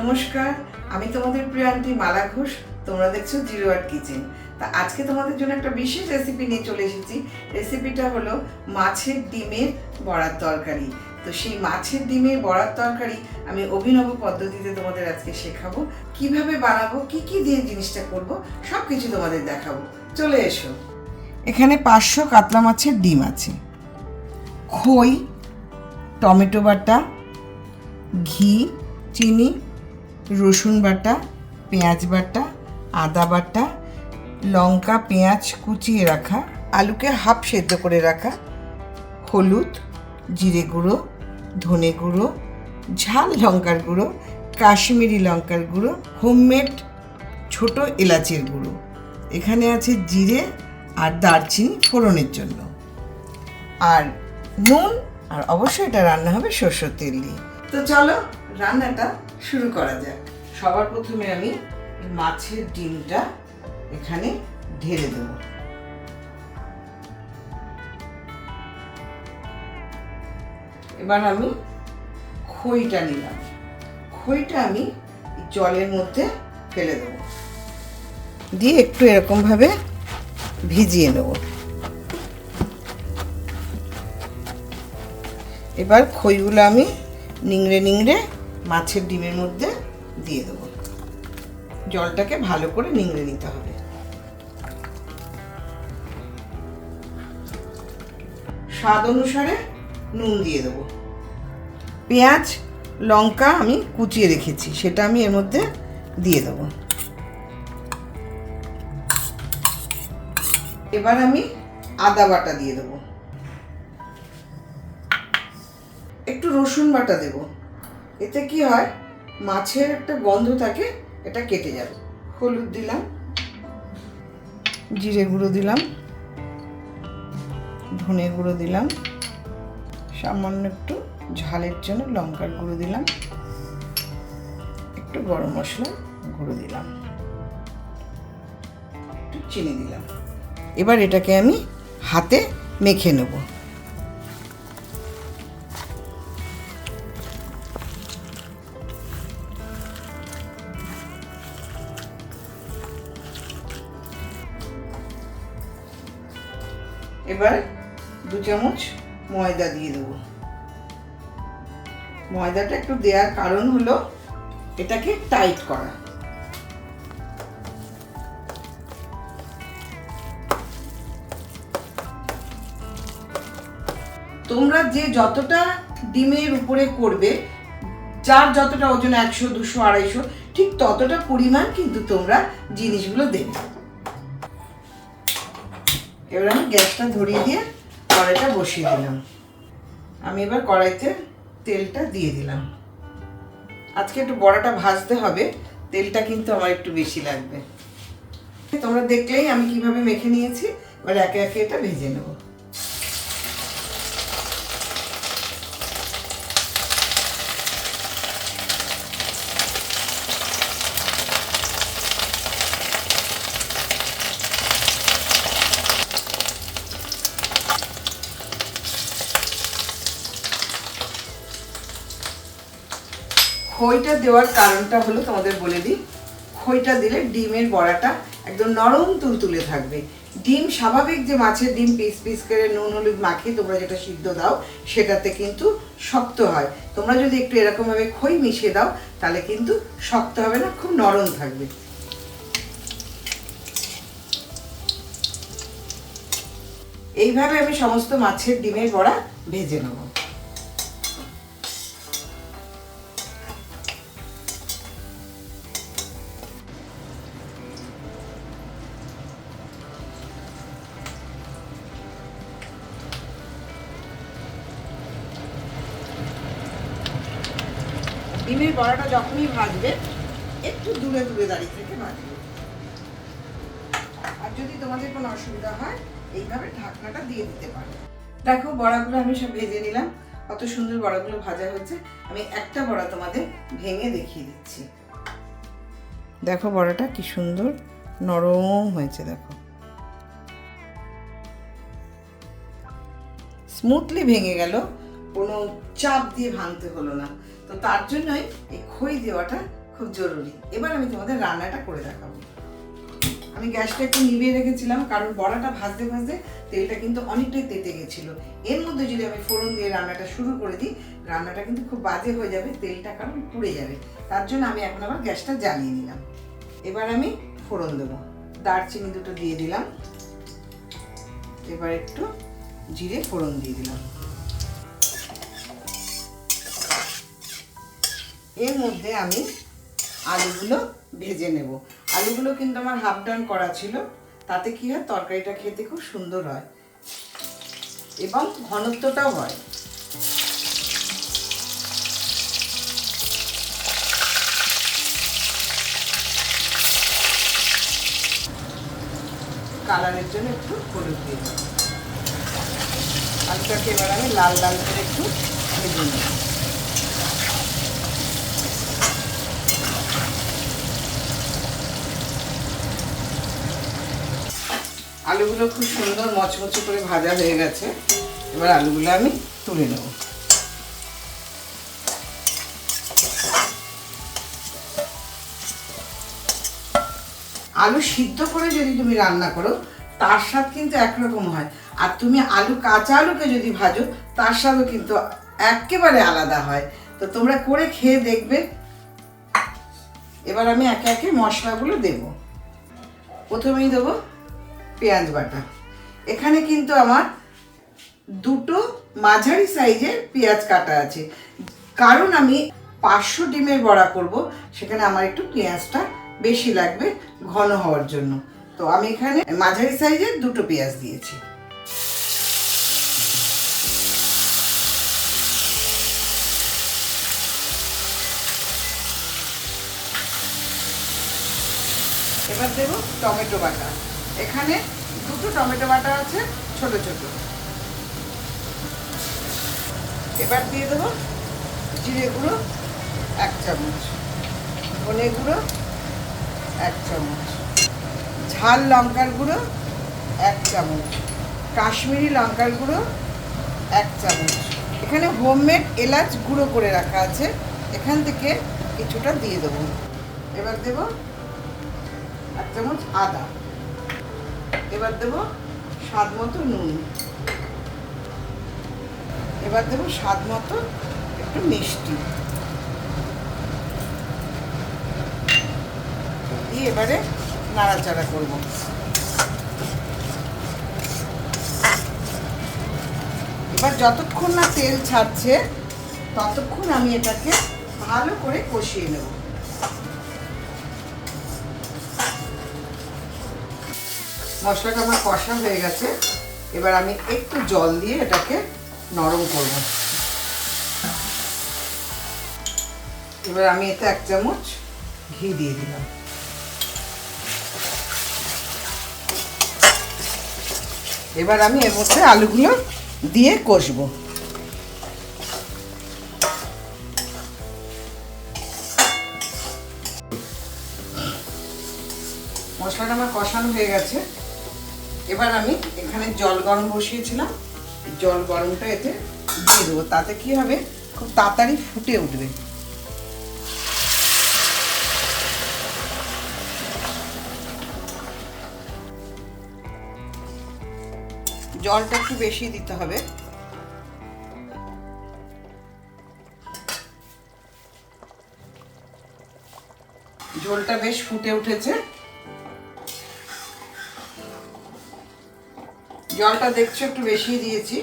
নমস্কার, আমি তোমাদের প্রিয় আন্টি মালা ঘোষ, তোমরা দেখছ জিরো আর্ট কিচেন। তা আজকে তোমাদের জন্য একটা বিশেষ রেসিপি নিয়ে চলে এসেছি। রেসিপিটা হলো মাছের ডিমের বড়ার তরকারি। তো সেই মাছের ডিমের বড়ার তরকারি আমি অভিনব পদ্ধতিতে তোমাদের আজকে শেখাবো। কীভাবে বানাবো, কি কি দিয়ে জিনিসটা করব সব কিছু তোমাদের দেখাবো। চলে এসো। এখানে পাঁচশো কাতলা মাছের ডিম আছে। খই, টমেটো বাটা, ঘি, চিনি রসুন বাটা, পেঁয়াজ বাটা, আদা বাটা, লঙ্কা, পেঁয়াজ কুচিয়ে রাখা, আলুকে হাফ সেদ্ধ করে রাখা, হলুদ, জিরে গুঁড়ো, ধনে গুঁড়ো, ঝাল লঙ্কার গুঁড়ো, কাশ্মীরি লঙ্কার গুঁড়ো, হোমমেড ছোট এলাচের গুঁড়ো। এখানে আছে জিরে আর দারচিনি ফোড়নের জন্য। আর নুন, আর অবশ্যই এটা রান্না হবে সর্ষের তেল দিয়ে। তো চলো, রান্নাটা শুরু করা যাক। সবার প্রথমে আমি মাছের ডিমটা এখানে ঢেলে দেব। এবার আমি খইটা নিলাম। খইটা আমি জলের মধ্যে ফেলে দেবো। দিয়ে একটু এরকমভাবে ভিজিয়ে নেব। এবার খইগুলো আমি নিংড়ে নিংড়ে মাছের ডিমের মধ্যে দিয়ে দেবো। জলটাকে ভালো করে নিংড়ে নিতে হবে। স্বাদ অনুসারে নুন দিয়ে দেবো। পেঁয়াজ, লঙ্কা আমি কুচিয়ে রেখেছি, সেটা আমি এর মধ্যে দিয়ে দেবো। এবার আমি আদা বাটা দিয়ে দেবো। একটু রসুন বাটা দেব। এতে কি হয়? মাছের একটা গন্ধ থাকে, এটা কেটে যাবে। হলুদ দিলাম, জিরে গুঁড়ো দিলাম, ধনে গুঁড়ো দিলাম, সামান্য একটু ঝালের জন্য লঙ্কার গুঁড়ো দিলাম, একটু গরম মশলা গুঁড়ো দিলাম, একটু চিনি দিলাম। এবার এটাকে আমি হাতে মেখে নেব। এবার দু চামচ ময়দা দিয়ে দেবো। ময়দাটা একটু দেওয়ার কারণ হলো এটাকে টাইট করা। তোমরা যে যতটা ডিমের উপরে করবে, যার যতটা ওজন একশো, দুশো, আড়াইশো, ঠিক ততটা পরিমাণ কিন্তু তোমরা জিনিসগুলো দেবে। এবার আমি গ্যাসটা ধরিয়ে দিয়ে কড়াইটা বসিয়ে দিলাম। আমি এবার কড়াইতে তেলটা দিয়ে দিলাম। আজকে একটু বড়াটা ভাজতে হবে, তেলটা কিন্তু আমার একটু বেশি লাগবে। তোমরা দেখলেই আমি কীভাবে মেখে নিয়েছি, এবার একে একে এটা ভেজে নেব। খইটা দেওয়ার কারণটা হলো তোমাদের বলে দিই, খইটা দিলে ডিমের বড়াটা একদম নরম তুলতুলে থাকবে। ডিম স্বাভাবিক যে মাছের ডিম পিস পিস করে নুন, হলুদ মাখিয়ে তোমরা যেটা সিদ্ধ দাও, সেটাতে কিন্তু শক্ত হয়। তোমরা যদি একটু এরকমভাবে খই মিশিয়ে দাও, তাহলে কিন্তু শক্ত হবে না, খুব নরম থাকবে। এইভাবে আমি সমস্ত মাছের ডিমের বড়া ভেজে নেব। ডিমের বড়াটা যখনই ভাজবে, একটু দূরে দূরে দাঁড়িয়ে থেকে ভাজবে। আর যদি তোমাদের কোনো অসুবিধা হয়, এইভাবে ঢাকনাটা দিয়ে দিতে পারো। দেখো, বড়াগুলো আমি সব ভেজে নিলাম। কত সুন্দর বড়াগুলো ভাজা হচ্ছে। আমি একটা বড়া তোমাদের ভেঙে দেখিয়ে দিচ্ছি। দেখো, বড়াটা কি সুন্দর নরম হয়েছে, দেখো। স্মুথলি ভেঙে গেল। কোনো চাপ দিয়ে ভাঙতে হলো না। তো তার জন্যই এই খই দেওয়াটা খুব জরুরি। এবার আমি তোমাদের রান্নাটা করে দেখাবো। আমি গ্যাসটা একটু নিভিয়ে রেখেছিলাম, কারণ বড়াটা ভাজতে ভাজতে তেলটা কিন্তু অনেকটাই তেতে গেছিল। এর মধ্যে যদি আমি ফোড়ন দিয়ে রান্নাটা শুরু করে দিই, রান্নাটা কিন্তু খুব বাজে হয়ে যাবে, তেলটা কারণ পুড়ে যাবে। তার জন্য আমি এখন আবার গ্যাসটা জ্বালিয়ে নিলাম। এবার আমি ফোড়ন দেবো। দারচিনি দুটো দিয়ে দিলাম। এবার একটু জিরে ফোড়ন দিয়ে দিলাম। এর মধ্যে আমি আলুগুলো ভেজে নেব। আলুগুলো কিন্তু আমার হাফ ডান করা ছিল। তাতে কি হয়? তরকারিটা খেতে খুব সুন্দর হয় এবং ঘনত্বটাও হয়। কালারের জন্য একটু হলুদ দিয়ে আলুটাকে এবার আমি লাল লাল করে একটু ভেজে নেব। আলুগুলো খুব সুন্দর মচমচে করে ভাজা হয়ে গেছে। এবার আলুগুলো আমি তুলে নেব। আলু সিদ্ধ করে যদি তুমি রান্না করো, তার স্বাদ কিন্তু একরকম হয়। আর তুমি আলু, কাঁচা আলুকে যদি ভাজো, তার স্বাদও কিন্তু একেবারে আলাদা হয়। তো তোমরা করে খেয়ে দেখবে। এবার আমি একে একে মশলাগুলো দেব। প্রথমেই দেবো পেঁয়াজ বাটা। এখানে কিন্তু আমার দুটো মাঝারি সাইজের পেঁয়াজ কাটা আছে। কারণ আমি পাঁচশো ডিমের বড়া করব, সেখানে আমার একটু পেঁয়াজটা বেশি লাগবে ঘন হওয়ার জন্য। তো আমি এখানে মাঝারি সাইজের দুটো পেঁয়াজ দিয়েছি। এবার দেবো টমেটো বাটা। এখানে দুটো টমেটো বাটা আছে, ছোট ছোট। এবার দিয়ে দেবো জিরে গুঁড়ো, এক চামচ। ধনে গুঁড়ো, এক চামচ। ঝাল লঙ্কার গুঁড়ো, এক চামচ। কাশ্মীরি লঙ্কার গুঁড়ো, এক চামচ। এখানে হোমমেড এলাচ গুঁড়ো করে রাখা আছে। এখান থেকে কিছুটা দিয়ে দেবো। এবার দেবো এক চামচ আদা। এবার দেবো স্বাদ মতো নুন। এবার দেবো স্বাদ মতো একটু মিষ্টি। দিয়ে এবারে নাড়াচাড়া করব। এবার যতক্ষণ না তেল ছাড়ছে, ততক্ষণ আমি এটাকে ভালো করে কষিয়ে নেব। মশলাটা আমার কষা হয়ে গেছে। এবার আমি একটু জল দিয়ে এটাকে নরম করব। এবার আমি এতে এক চামচ ঘি দিয়ে দিলাম। এবার আমি এর মধ্যে আলুগুলো দিয়ে কষবো। মশলাটা আমার কষানো হয়ে গেছে। এবার আমি এখানে জল গরম বসিয়েছিলাম। জল গরমটা এতে দিয়ে দেবো। তাতে কি হবে? খুব তাড়াতাড়ি ফুটে উঠবে। জলটা একটু বেশি দিতে হবে। ঝোলটা বেশ ফুটে উঠেছে। জলটা দেখছ, একটু বেশি দিয়েছি।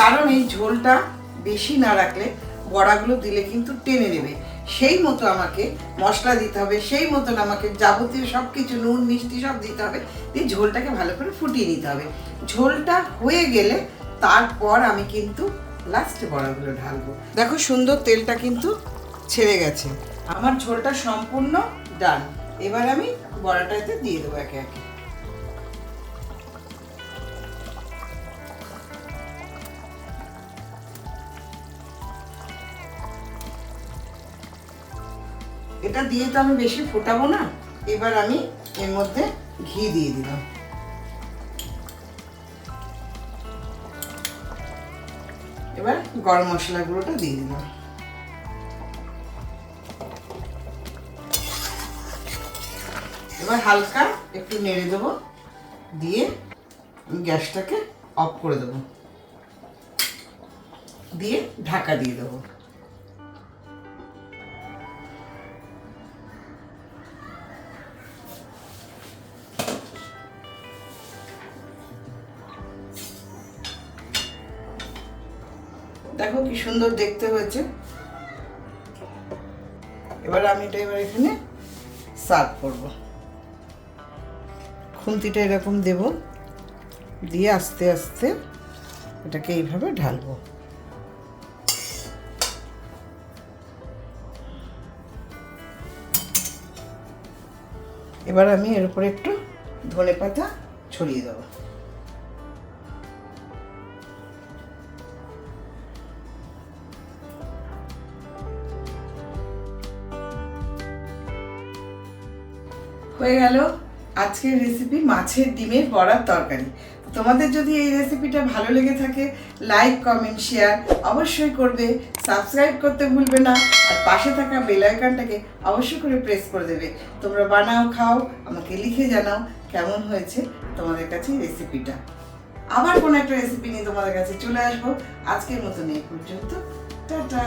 কারণ এই ঝোলটা বেশি না রাখলে বড়াগুলো দিলে কিন্তু টেনে নেবে। সেই মতো আমাকে মশলা দিতে হবে, সেই মতন আমাকে যাবতীয় সব কিছু নুন, মিষ্টি সব দিতে হবে, দিয়ে ঝোলটাকে ভালো করে ফুটিয়ে নিতে হবে। ঝোলটা হয়ে গেলে তারপর আমি কিন্তু লাস্টে বড়াগুলো ঢালবো। দেখো সুন্দর তেলটা কিন্তু ছেড়ে গেছে। আমার ঝোলটা সম্পূর্ণ ডান এবার আমি বড়াটাতে দিয়ে দেবো একে একে। এটা দিয়ে তো আমি বেশি ফোটাবো না। এবার আমি এর মধ্যে ঘি দিয়ে দিলাম। এবার গরম মশলা গুঁড়োটা দিয়ে দিলাম। এবার হালকা একটু নেড়ে দেবো। দিয়ে গ্যাসটাকে অফ করে দেবো। দিয়ে ঢাকা দিয়ে দেবো। দেখো কি সুন্দর দেখতে হয়েছে। এবার আমি এটা এবার এখানে সার্ভ করব। খুন্তিটা এরকম দেব। দিয়ে আস্তে আস্তে এটাকে এইভাবে ঢালবো। এবার আমি এর উপরে একটু ধনে পাতা ছড়িয়ে দেবো। হয়ে গেল আজকের রেসিপি মাছের ডিমের বড়ার তরকারি। তোমাদের যদি এই রেসিপিটা ভালো লেগে থাকে লাইক কমেন্ট শেয়ার অবশ্যই করবে। সাবস্ক্রাইব করতে ভুলবে না। আর পাশে থাকা বেল আইকনটাকে অবশ্যই করে প্রেস করে দেবে। তোমরা বানাও, খাও, আমাকে লিখে জানাও কেমন হয়েছে তোমাদের কাছে রেসিপিটা আবার কোনো একটা রেসিপি নিয়ে তোমাদের কাছে চলে আসব। আজকের মতন এই পর্যন্ত। টাটা!